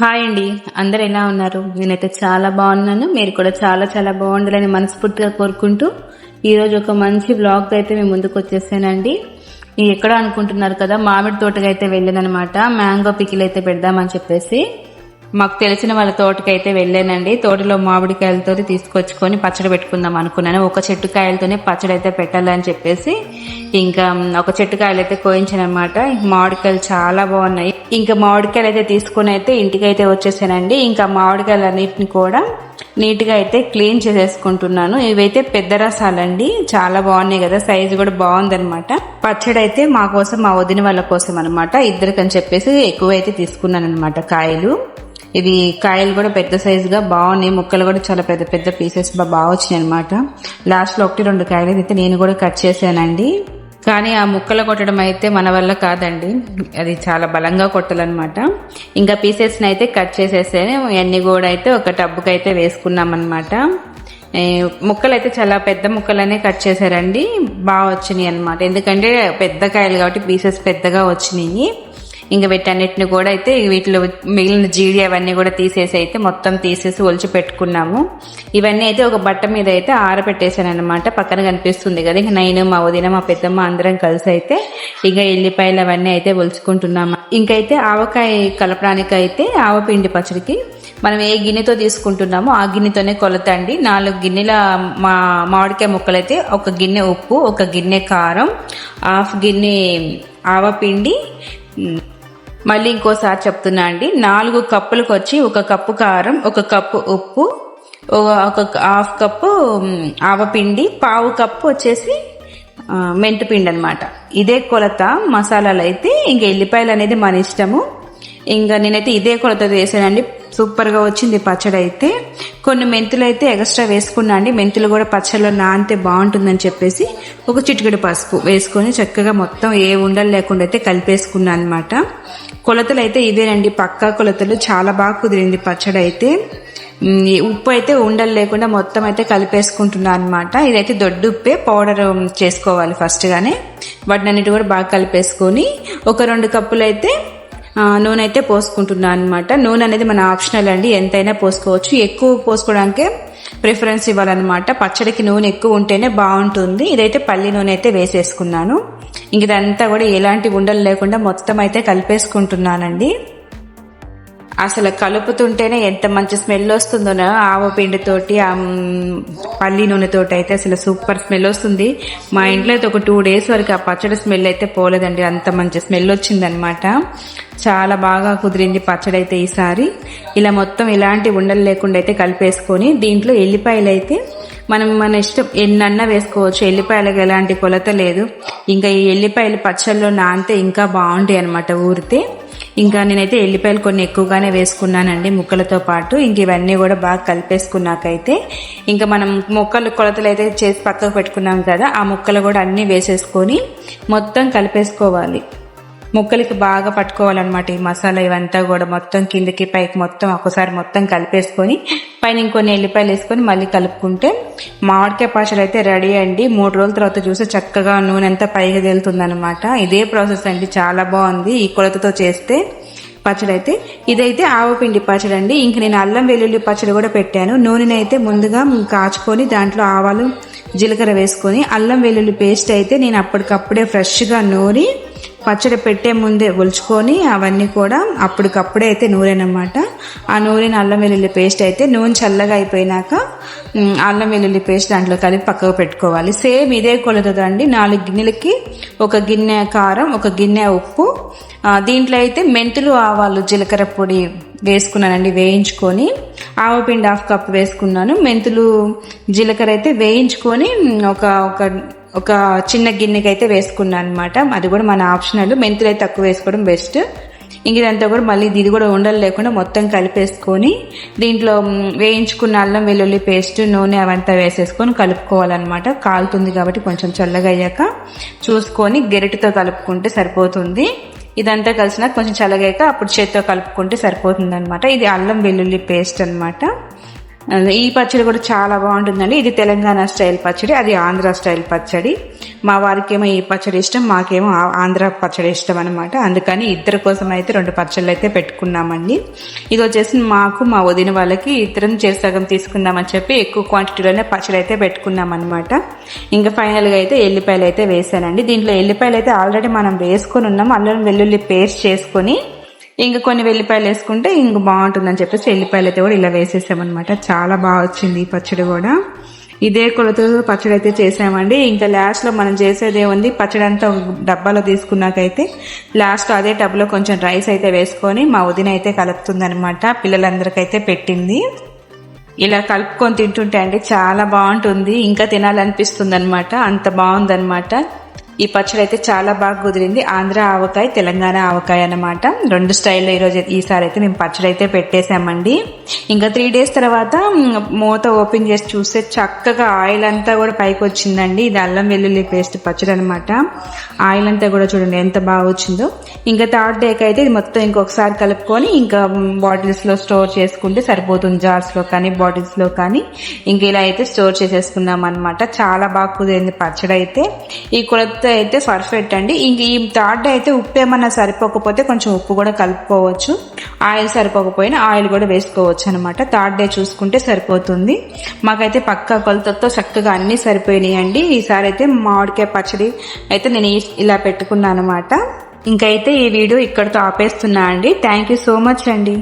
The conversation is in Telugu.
హాయ్ అండి. అందరు ఎలా ఉన్నారు? నేనైతే చాలా బాగున్నాను. మీరు కూడా చాలా చాలా బాగుండాలని మనస్ఫూర్తిగా కోరుకుంటూ ఈరోజు ఒక మంచి బ్లాగ్ అయితే మేము ముందుకు వచ్చేసానండి. ఎక్కడ అనుకుంటున్నారు కదా మామిడి తోటకైతే అయితే వెళ్ళానమాట మ్యాంగో పికిల్ అయితే పెడదామని చెప్పేసి. మాకు తెలిసిన వాళ్ళ తోటకైతే వెళ్ళానండి. తోటలో మామిడికాయలతో తీసుకొచ్చుకొని పచ్చడి పెట్టుకుందాం అనుకున్నాను. ఒక చెట్టు కాయలతోనే పచ్చడి అయితే పెట్టాలని చెప్పేసి ఇంకా ఒక చెట్టు కాయలు అయితే కోయించాను అనమాట మామిడికాయలు చాలా బాగున్నాయి. ఇంకా మామిడికాయలు అయితే తీసుకొని అయితే ఇంటికి అయితే వచ్చేసానండి. ఇంకా మామిడికాయలు అన్నిటిని కూడా నీట్గా అయితే క్లీన్ చేసేసుకుంటున్నాను. ఇవైతే పెద్ద రసాలండి. చాలా బాగున్నాయి కదా. సైజు కూడా బాగుందనమాట పచ్చడి అయితే మా కోసం మా వదిన వాళ్ళ కోసం అనమాట ఇద్దరికని చెప్పేసి ఎక్కువ అయితే తీసుకున్నాను అనమాట కాయలు. ఇవి కాయలు కూడా పెద్ద సైజుగా బాగున్నాయి. ముక్కలు కూడా చాలా పెద్ద పెద్ద పీసెస్ బాగా వచ్చినాయి అనమాట లాస్ట్లో ఒకటి రెండు కాయలు అయితే నేను కూడా కట్ చేశానండి. కానీ ఆ ముక్కలు కొట్టడం అయితే మన వల్ల కాదండి. అది చాలా బలంగా కొట్టాలన్నమాట. ఇంకా పీసెస్ని అయితే కట్ చేసేసాను. అన్ని కూడా అయితే ఒక టబ్బుకి అయితే వేసుకున్నామన్నమాట ముక్కలు అయితే చాలా పెద్ద ముక్కలనే కట్ చేశారండి. బాగా వచ్చినాయి అనమాట ఎందుకంటే పెద్ద కాయలు కాబట్టి పీసెస్ పెద్దగా వచ్చినాయి. ఇంకా వీటన్నిటిని కూడా అయితే వీటిలో మిగిలిన జీడి అవన్నీ కూడా తీసేసి అయితే మొత్తం తీసేసి ఒలిచి పెట్టుకున్నాము. ఇవన్నీ అయితే ఒక బట్ట మీద అయితే ఆరబెట్టేశాను అనమాట పక్కన కనిపిస్తుంది కదా ఇంకా నేను మా వదిన మా పెద్దమ్మ అందరం కలిసి అయితే ఇంకా ఎల్లిపాయలు అవన్నీ అయితే ఒలుచుకుంటున్నాము ఇంకైతే ఆవకాయ కలపడానికి అయితే ఆవపిండి పచ్చడికి మనం ఏ గిన్నెతో తీసుకుంటున్నామో ఆ గిన్నెతోనే కొలతండి. నాలుగు గిన్నెల మా మామిడికాయ ముక్కలైతే ఒక గిన్నె ఉప్పు ఒక గిన్నె కారం హాఫ్ గిన్నె ఆవపిండి మళ్ళీ ఇంకోసారి చెప్తున్నా అండి. నాలుగు కప్పులకు వచ్చి ఒక కప్పు కారం ఒక కప్పు ఉప్పు ఒక హాఫ్ కప్పు ఆవపిండి పావు కప్పు వచ్చేసి మెంతిపిండి అనమాట ఇదే కొలత మసాలాలు అయితే ఇంకా ఎల్లిపాయలు అనేది మన ఇష్టము. ఇంకా నేనైతే ఇదే కొలత వేసానండి. సూపర్గా వచ్చింది పచ్చడి అయితే కొన్ని మెంతులు అయితే ఎక్స్ట్రా వేసుకున్నా అండి. మెంతులు కూడా పచ్చడిలో నానితే బాగుంటుందని చెప్పేసి ఒక చిటికెడు పసుపు వేసుకొని చక్కగా మొత్తం ఏ ఉండలు లేకుండా అయితే కలిపేసుకున్నాను అనమాట. కొలతలు అయితే ఇవేనండి పక్కా కొలతలు. చాలా బాగా కుదిరింది పచ్చడి అయితే ఉప్పు అయితే ఉండలు లేకుండా మొత్తం అయితే కలిపేసుకుంటున్నాను అనమాట ఇదైతే దొడ్డు ఉప్పే. పౌడర్ చేసుకోవాలి ఫస్ట్గానే వాటిని అన్నిటి కూడా బాగా కలిపేసుకొని ఒక రెండు కప్పులు అయితే నూనె అయితే పోసుకుంటున్నాను అనమాట నూనె అనేది మన ఆప్షనల్ అండి. ఎంతైనా పోసుకోవచ్చు. ఎక్కువ పోసుకోవడానికే ప్రిఫరెన్స్ ఇవ్వాలన్నమాట. పచ్చడికి నూనె ఎక్కువ ఉంటేనే బాగుంటుంది. ఇదైతే పల్లి నూనె అయితే వేసేసుకున్నాను. ఇంక ఇదంతా కూడా ఎలాంటి ఉండలు లేకుండా మొత్తం అయితే కలిపేసుకుంటున్నానండి. అసలు కలుపుతుంటేనే ఎంత మంచి స్మెల్ వస్తుందో ఆవ పిండితోటి పల్లి నూనెతోటి అయితే అసలు సూపర్ స్మెల్ వస్తుంది. మా ఇంట్లో అయితే ఒక టూ డేస్ వరకు ఆ పచ్చడి స్మెల్ అయితే పోలేదండి. అంత మంచి స్మెల్ వచ్చిందనమాట చాలా బాగా కుదిరింది పచ్చడి అయితే ఈసారి. ఇలా మొత్తం ఇలాంటి ఉండలు లేకుండా అయితే కలిపేసుకొని దీంట్లో ఎల్లిపాయలు అయితే మనం మన ఇష్టం ఎన్నన్నా వేసుకోవచ్చు. ఎల్లిపాయలకు ఎలాంటి కొలత లేదు. ఇంకా ఈ ఎల్లిపాయలు పచ్చళ్ళలో నానితే ఇంకా బాగుంటాయి అనమాట ఊరితే. ఇంకా నేనైతే ఎల్లిపాయలు కొన్ని ఎక్కువగానే వేసుకున్నానండి ముక్కలతో పాటు. ఇంక ఇవన్నీ కూడా బాగా కలిపేసుకున్నాకైతే ఇంకా మనం ముక్కలు కొలతలు అయితే చేసి పక్కకు పెట్టుకున్నాం కదా ఆ ముక్కలు కూడా అన్నీ వేసేసుకొని మొత్తం కలిపేసుకోవాలి. ముక్కలకి బాగా పట్టుకోవాలన్నమాట ఈ మసాలా ఇవంతా కూడా మొత్తం కిందకి పైకి మొత్తం ఒకసారి మొత్తం కలిపేసుకొని పైన ఇంకొన్ని ఎల్లిపాయలు వేసుకొని మళ్ళీ కలుపుకుంటే మామిడికాయ పచ్చడి అయితే రెడీ అండి. మూడు రోజుల తర్వాత చూస్తే చక్కగా నూనె అంతా పైగా తేలుతుంది అనమాట ఇదే ప్రాసెస్ అండి. చాలా బాగుంది. ఈ కొలతతో చేస్తే పచ్చడి అయితే ఇదైతే ఆవపిండి పచ్చడి అండి. ఇంక నేను అల్లం వెల్లుల్లి పచ్చడి కూడా పెట్టాను. నూనెని అయితే ముందుగా కాచుకొని దాంట్లో ఆవాలు జీలకర్ర వేసుకొని అల్లం వెల్లుల్లి పేస్ట్ అయితే నేను అప్పటికప్పుడే ఫ్రెష్గా నూరి పచ్చడి పెట్టే ముందే ఒలుచుకొని అవన్నీ కూడా అప్పటికప్పుడే అయితే నూనెనమాట ఆ నూరిన అల్లం వెల్లుల్లి పేస్ట్ అయితే నూనె చల్లగా అయిపోయినాక అల్లం వెల్లుల్లి పేస్ట్ దాంట్లో కలిపి పక్కకు పెట్టుకోవాలి. సేమ్ ఇదే కొలతతో అండి. నాలుగు గిన్నెలకి ఒక గిన్నె కారం ఒక గిన్నె ఉప్పు. దీంట్లో అయితే మెంతులు ఆవాలు జీలకర్ర పొడి వేసుకున్నానండి వేయించుకొని. ఆవపిండి హాఫ్ కప్ వేసుకున్నాను. మెంతులు జీలకర్ర అయితే వేయించుకొని ఒక ఒక ఒక చిన్న గిన్నెకి అయితే వేసుకున్నాను అనమాట అది కూడా మన ఆప్షనల్ మెంతులు అయితే తక్కువ వేసుకోవడం బెస్ట్ ఇంక ఇదంతా కూడా మళ్ళీ ఇది కూడా ఉండలు లేకుండా మొత్తం కలిపేసుకొని దీంట్లో వేయించుకున్న అల్లం వెల్లుల్లి పేస్ట్ నూనె అవంతా వేసేసుకొని కలుపుకోవాలన్నమాట. కాలుతుంది కాబట్టి కొంచెం చల్లగా అయ్యాక చూసుకొని గెరటితో కలుపుకుంటే సరిపోతుంది. ఇదంతా కలిసిన కొంచెం చల్లగాక అప్పుడు చేత్తో కలుపుకుంటే సరిపోతుంది అనమాట ఇది అల్లం వెల్లుల్లి పేస్ట్ అనమాట ఈ పచ్చడి కూడా చాలా బాగుంటుందండి. ఇది తెలంగాణ స్టైల్ పచ్చడి అది ఆంధ్ర స్టైల్ పచ్చడి. మా వారికేమో ఈ పచ్చడి ఇష్టం మాకేమో ఆంధ్ర పచ్చడి ఇష్టం అనమాట అందుకని ఇద్దరి కోసం అయితే రెండు పచ్చళ్ళు అయితే పెట్టుకున్నామండి. ఇది వచ్చేసి మాకు మా వదిన వాళ్ళకి ఇద్దరం చేసగం తీసుకుందామని చెప్పి ఎక్కువ క్వాంటిటీలోనే పచ్చడి అయితే పెట్టుకున్నాం అనమాట ఇంకా ఫైనల్గా అయితే ఎల్లిపాయలు అయితే వేసానండి. దీంట్లో ఎల్లిపాయలు అయితే ఆల్రెడీ మనం వేసుకొని ఉన్నాం. అల్లం వెల్లుల్లి పేస్ట్ చేసుకొని ఇంక కొన్ని వెల్లిపాయలు వేసుకుంటే ఇంక బాగుంటుందని చెప్పేసి వెల్లిపాయలు అయితే కూడా ఇలా వేసేసామన్నమాట. చాలా బాగా వచ్చింది ఈ పచ్చడి కూడా. ఇదే కొలతో పచ్చడి అయితే చేసామండి. ఇంకా లాస్ట్లో మనం చేసేది ఏముంది? పచ్చడి అంతా ఒక డబ్బాలో తీసుకున్నాకైతే లాస్ట్ అదే టబ్లో కొంచెం రైస్ అయితే వేసుకొని మా వదిన అయితే కలుపుతుందనమాట పిల్లలందరికైతే పెట్టింది. ఇలా కలుపుకొని తింటుంటే అండి చాలా బాగుంటుంది. ఇంకా తినాలనిపిస్తుంది అనమాట అంత బాగుందనమాట ఈ పచ్చడి అయితే చాలా బాగా కుదిరింది. ఆంధ్ర ఆవకాయ తెలంగాణ ఆవకాయ అన్నమాట. రెండు స్టైల్లో ఈరోజు ఈసారి అయితే మేము పచ్చడి అయితే పెట్టేశామండి. ఇంకా త్రీ డేస్ తర్వాత మూత ఓపెన్ చేసి చూస్తే చక్కగా ఆయిల్ అంతా కూడా పైకి వచ్చిందండి. ఇది అల్లం వెల్లుల్లి పేస్ట్ పచ్చడి అనమాట ఆయిల్ అంతా కూడా చూడండి ఎంత బాగా వచ్చిందో. ఇంకా థర్డ్ డేకి అయితే ఇది మొత్తం ఇంకొకసారి కలుపుకొని ఇంకా బాటిల్స్లో స్టోర్ చేసుకుంటే సరిపోతుంది జార్స్లో కానీ బాటిల్స్లో కానీ. ఇంక ఇలా అయితే స్టోర్ చేసేసుకున్నాం అనమాట చాలా బాగా కుదిరింది పచ్చడి అయితే ఈ కొలత అయితే పర్ఫెక్ట్ అండి. ఇంక ఈ థర్డ్ డే అయితే ఉప్పు ఏమన్నా సరిపోకపోతే కొంచెం ఉప్పు కూడా కలుపుకోవచ్చు. ఆయిల్ సరిపోకపోయినా ఆయిల్ కూడా వేసుకోవచ్చు అనమాట థర్డ్ డే చూసుకుంటే సరిపోతుంది. మాకైతే పక్క కొలతతో చక్కగా అన్నీ సరిపోయినాయి అండి ఈసారి అయితే మామిడికాయ పచ్చడి అయితే నేను ఇలా పెట్టుకున్నాను అనమాట ఇంకైతే ఈ వీడియో ఇక్కడితో ఆపేస్తున్నా అండి. థ్యాంక్ యూ సో మచ్ అండి.